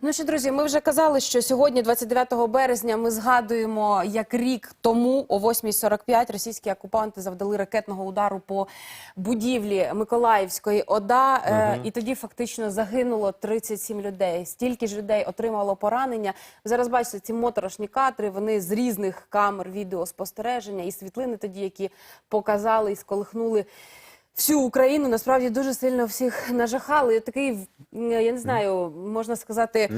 Ну що, друзі, ми вже казали, що сьогодні, 29 березня, ми згадуємо, як рік тому, о 8.45, російські окупанти завдали ракетного удару по будівлі Миколаївської ОДА. Е, і тоді фактично загинуло 37 людей. Стільки ж людей отримало поранення. Зараз бачите ці моторошні кадри. Вони з різних камер відеоспостереження і світлини тоді, які показали і сколихнули всю Україну насправді дуже сильно всіх нажахали. Такий, я не знаю, можна сказати.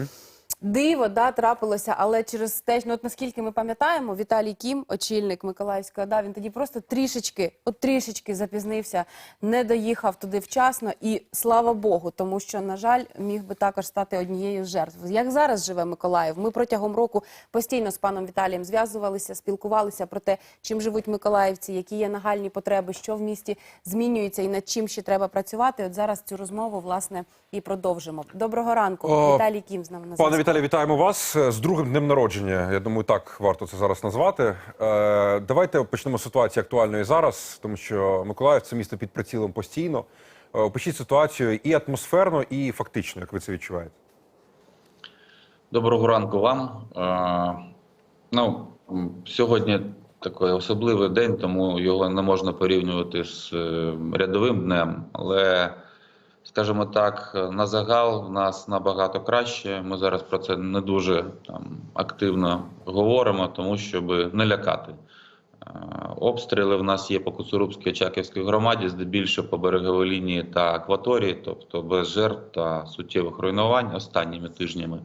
Диво да трапилося, але через те, ну от наскільки ми пам'ятаємо, Віталій Кім, очільник Миколаївської ОДА, він тоді просто трішечки, от трішечки запізнився, не доїхав туди вчасно, і слава Богу, тому що, на жаль, міг би також стати однією з жертв. Як зараз живе Миколаїв? Ми протягом року постійно з паном Віталієм зв'язувалися, спілкувалися про те, чим живуть миколаївці, які є нагальні потреби, що в місті змінюється і над чим ще треба працювати. От зараз цю розмову власне і продовжимо. Доброго ранку, О, Віталій Кім з нами на зв'язку. Віталій, вітаємо вас з другим днем народження. Я думаю, так варто це зараз назвати. Е, давайте почнемо з ситуації актуальної зараз, тому що Миколаїв це місто під прицілом постійно. Е, Опишіть ситуацію і атмосферно, і фактично, як ви це відчуваєте. Доброго ранку вам. Е, ну, сьогодні такий особливий день, тому його не можна порівнювати з е, рядовим днем. Але, скажімо так, на загал в нас набагато краще. Ми зараз про це не дуже там, активно говоримо, тому щоб не лякати. Е, Обстріли в нас є по Куцурубській Очаківській громаді, здебільшого по береговій лінії та акваторії, тобто без жертв та суттєвих руйнувань останніми тижнями.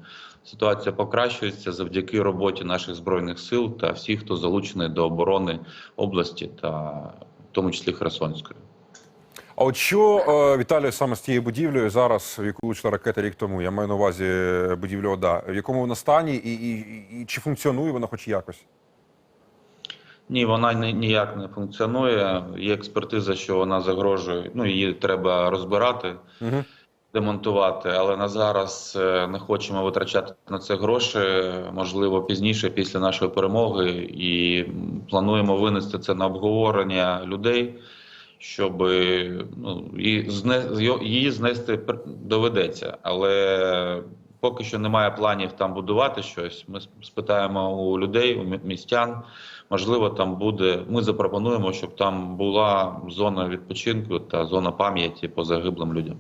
Ситуація покращується завдяки роботі наших збройних сил та всіх, хто залучений до оборони області та в тому числі Херсонської. А от що е, Віталій саме з тією будівлею зараз, в яку влучила ракета рік тому? Я маю на увазі будівлю ОДА. В якому вона стані, і, і, і чи функціонує вона хоч якось? Ні, вона ні- ніяк не функціонує. Є експертиза, що вона загрожує. Ну її треба розбирати, Угу. демонтувати. Але на зараз е, не хочемо витрачати на це гроші. Можливо, пізніше, після нашої перемоги, і плануємо винести це на обговорення людей, щоб ну, і зне, її знести пр- доведеться. Але поки що немає планів там будувати щось. Ми спитаємо у людей, у містян. Можливо, там буде. Ми запропонуємо, щоб там була зона відпочинку та зона пам'яті по загиблим людям.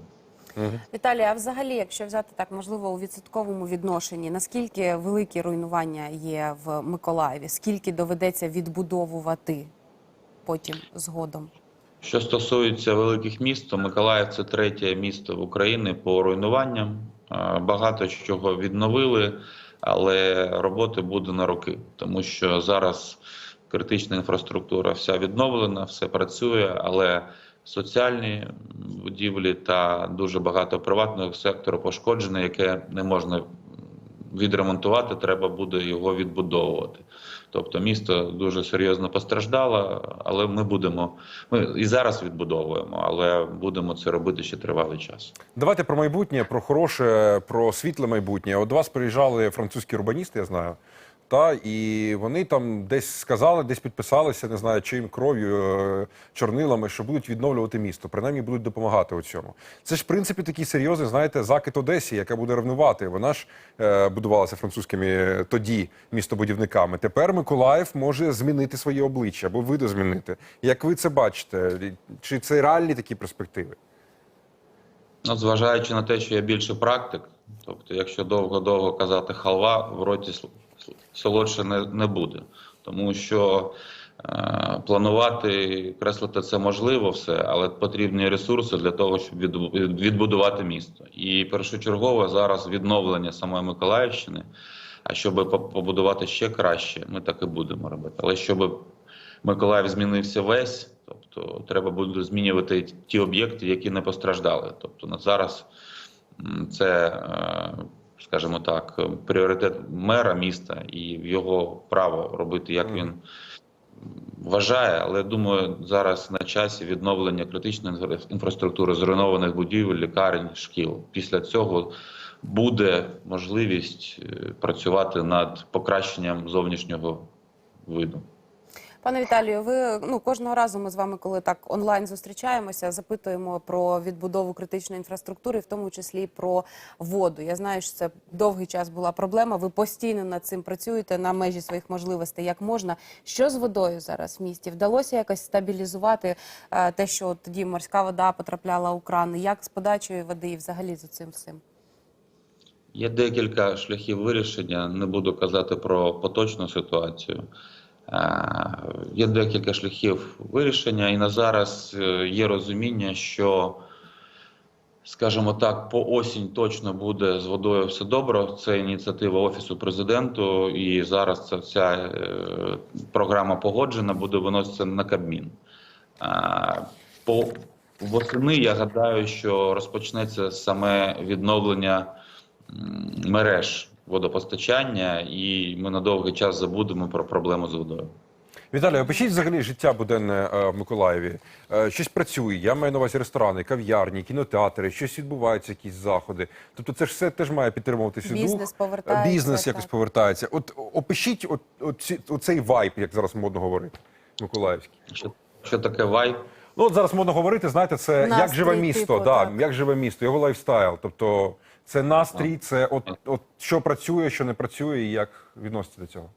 Віталій, а взагалі, якщо взяти так, можливо, у відсотковому відношенні, наскільки великі руйнування є в Миколаєві? Скільки доведеться відбудовувати потім згодом? Що стосується великих міст, то Миколаїв це третє місто в Україні по руйнуванням. Багато чого відновили, але роботи буде на роки, тому що зараз критична інфраструктура вся відновлена, все працює, але соціальні будівлі та дуже багато приватного сектору пошкоджене, яке не можна відремонтувати, треба буде його відбудовувати. Тобто місто дуже серйозно постраждало, але ми будемо ми і зараз відбудовуємо, але будемо це робити ще тривалий час. Давайте про майбутнє, про хороше, про світле майбутнє. От до вас приїжджали французькі урбаністи, я знаю. Та і вони там десь сказали, десь підписалися, не знаю, чим кров'ю, е, чорнилами, що будуть відновлювати місто. Принаймні будуть допомагати у цьому. Це ж в принципі такий серйозний, знаєте, закид Одесі, яка буде ревнувати. Вона ж е, будувалася французькими е, тоді містобудівниками. Тепер Миколаїв може змінити своє обличчя або видозмінити. Як ви це бачите? Чи це реальні такі перспективи? Ну, зважаючи на те, що я більше практик, тобто, якщо довго-довго казати халва, в роті солодше не, не буде. Тому що е, планувати, креслити це можливо все, але потрібні ресурси для того, щоб відбу- відбудувати місто. І першочергово зараз відновлення самої Миколаївщини. А щоб побудувати ще краще, ми так і будемо робити. Але щоб Миколаїв змінився весь, тобто треба буде змінювати ті об'єкти, які не постраждали. Тобто на зараз це, е, скажімо так, пріоритет мера міста і його право робити, як він вважає. Але думаю, зараз на часі відновлення критичної інфра- інфраструктури, зруйнованих будівель, лікарень, шкіл. Після цього буде можливість е, працювати над покращенням зовнішнього виду. Пане Віталію, ви ну кожного разу ми з вами, коли так онлайн зустрічаємося, запитуємо про відбудову критичної інфраструктури, в тому числі про воду. Я знаю, що це довгий час була проблема. Ви постійно над цим працюєте на межі своїх можливостей, як можна. Що з водою зараз в місті? Вдалося якось стабілізувати е, те, що тоді морська вода потрапляла у крани? Як з подачею води і взагалі з цим всім? Є декілька шляхів вирішення. Не буду казати про поточну ситуацію. Е, Є декілька шляхів вирішення, і на зараз е, є розуміння, що, скажімо так, по осінь точно буде з водою все добре. Це ініціатива Офісу президенту, і зараз ця вся е, програма погоджена, буде виноситися на Кабмін. По восени я гадаю, що розпочнеться саме відновлення мереж водопостачання, і ми на довгий час забудемо про проблему з водою. Віталій, опишіть взагалі життя буденне е, в Миколаєві. Е, Щось працює, я маю на увазі ресторани, кав'ярні, кінотеатри, щось відбуваються, якісь заходи. Тобто це ж все теж має підтримуватися Бізнес дух. повертається, Бізнес якось так. повертається. От опишіть от, от ці- оцей вайб, як зараз модно говорити, Миколаївський. Що, що таке вайб? Ну, от зараз модно говорити, знаєте, це як живе місто, типу, да, так. як живе місто, його лайфстайл. Тобто це настрій, це от, от що працює, що не працює, і як відноситься до цього.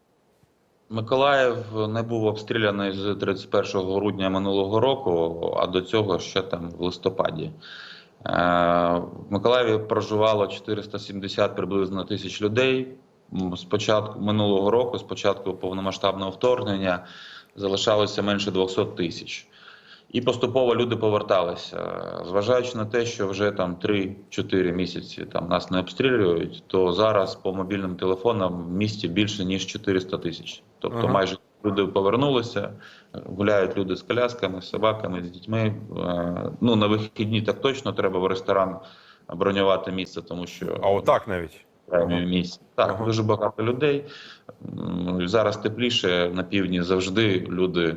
Миколаїв не був обстріляний з 31 грудня минулого року, а до цього ще там в листопаді. Е, В Миколаєві проживало 470 приблизно тисяч людей. М, З початку минулого року, з початку повномасштабного вторгнення, залишалося менше 200 тисяч. І поступово люди поверталися. Зважаючи на те, що вже там 3-4 місяці там нас не обстрілюють, то зараз по мобільним телефонам в місті більше ніж 400 тисяч. Тобто Ага. майже люди повернулися, гуляють люди з колясками, з собаками, з дітьми. Е, Ну на вихідні так точно треба в ресторан бронювати місце, тому що А отак навіть. місць. Так, Ага. дуже багато людей. Зараз тепліше на півдні завжди люди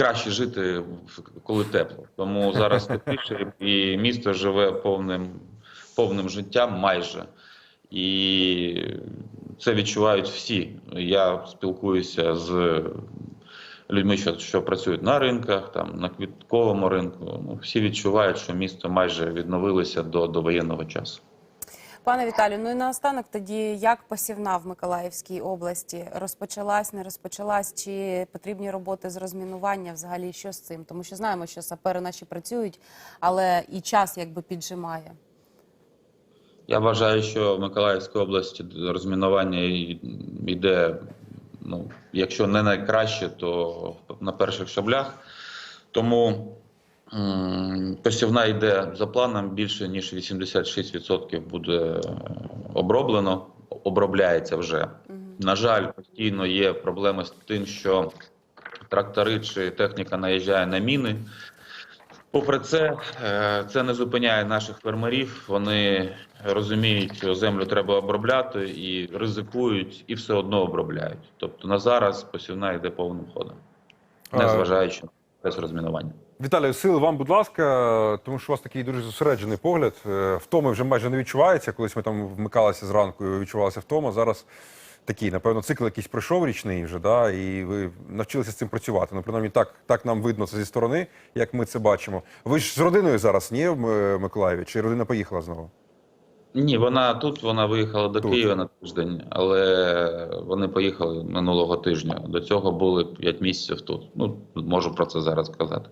краще жити, коли тепло. Тому зараз тепліше, і місто живе повним, повним життям майже. І це відчувають всі. Я спілкуюся з людьми, що, що працюють на ринках, там на квітковому ринку. Ну, всі відчувають, що місто майже відновилося до, до воєнного часу. Пане Віталію, ну і наостанок тоді як посівна в Миколаївській області розпочалась, не розпочалась? Чи потрібні роботи з розмінування? Взагалі, що з цим? Тому що знаємо, що сапери наші працюють, але і час якби піджимає. Я вважаю, що в Миколаївській області розмінування йде, ну, якщо не найкраще, то на перших шаблях. Тому посівна йде за планом, більше ніж 86% буде е, оброблено, обробляється вже. На жаль, постійно є проблеми з тим, що трактори чи техніка наїжджає на міни. Попри це, е, це не зупиняє наших фермерів. Вони розуміють, що землю треба обробляти і ризикують, і все одно обробляють. Тобто на зараз посівна йде повним ходом, незважаючи на без розмінування. Віталію, сили вам, будь ласка, тому що у вас такий дуже зосереджений погляд. Е, Втоми вже майже не відчувається. Колись ми там вмикалися зранку і відчувалася втома. Зараз такий, напевно, цикл якийсь пройшов річний вже, да, і ви навчилися з цим працювати. Ну, принаймні, так, так нам видно це зі сторони, як ми це бачимо. Ви ж з родиною зараз, ні, в Миколаєві? Чи родина поїхала знову? Ні, вона тут, вона виїхала до Тут. Києва на тиждень, але вони поїхали минулого тижня. До цього були 5 місяців тут. Ну, можу про це зараз сказати.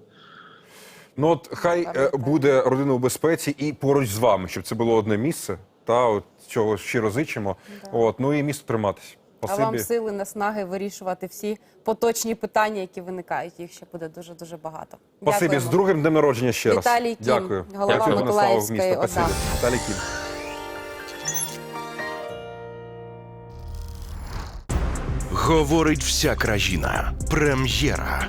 Ну от хай е, буде родина у безпеці і поруч з вами, щоб це було одне місце. Та от чого щиро зичимо. От ну і місто триматись. А вам Спасибі. сили, наснаги вирішувати всі поточні питання, які виникають. Їх ще буде дуже дуже багато. Спасибі з другим днем народження ще раз. Віталій Кім, Дякую. голова Дякую Миколаївської. Спасибі. ОДА. Віталій Кім. Говорить вся країна. Прем'єра